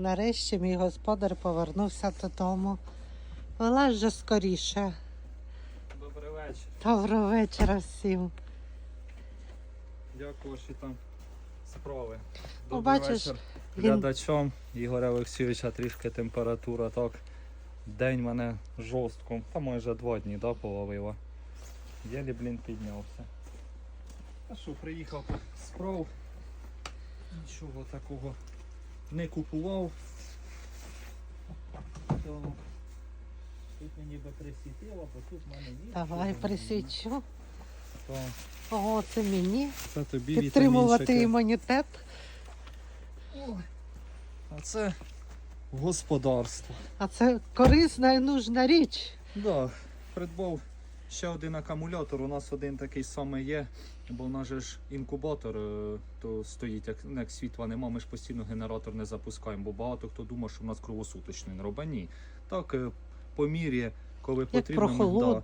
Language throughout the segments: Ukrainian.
Нарешті мій господар повернувся додому. Вилазь вже скоріше. Добрий вечір. Доброго вечора всім. Дякую, що там справи. Добрий бачиш, вечір він- глядачам Ігоря Олексійовича трішки температура так. День мене жорстко, та майже два дні да, половила. Єлі, блін, піднявся. А що, приїхав справ. Нічого такого не купував. То Тут мені би присвітило, бо тут в мене є. Давай присвічу. То Ого, це мені. це тобі Підтримувати вітамінчики. імунітет. А це господарство. А це корисна і нужна річ. Да, придбав ще один акумулятор. У нас один такий самий є, бо в нас же ж інкубатор е, то стоїть, як, ну, як світла нема, ми ж постійно генератор не запускаємо, бо багато хто думає, що в нас круглосуточний не робить. Ні. Так, е, по мірі, коли Як потрібно. ми-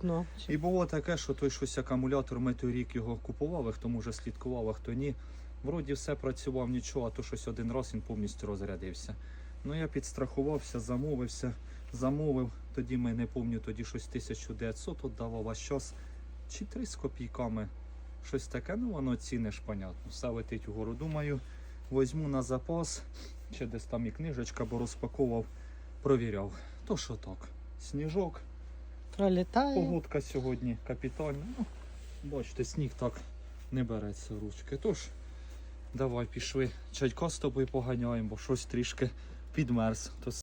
да. І було таке, що той щось акумулятор ми той рік його купували, хто може слідкував, а хто ні. Вроді все працював нічого, а то щось один раз він повністю розрядився. Ну я підстрахувався, замовився, замовив. Тоді ми не пам'ятаю, тоді щось 1900 віддавав, а щось чи 3 з копійками. Щось таке, ну воно ціни ж понятно. Все летить угору. Думаю, возьму на запас, чи десь там і книжечка, бо розпаковував, провіряв. То що так, сніжок. Пролітає. Погодка сьогодні капітальна. Ну, бачите, сніг так не береться ручки. Тож, давай пішли. Чайка з тобою поганяємо, бо щось трішки підмерз. То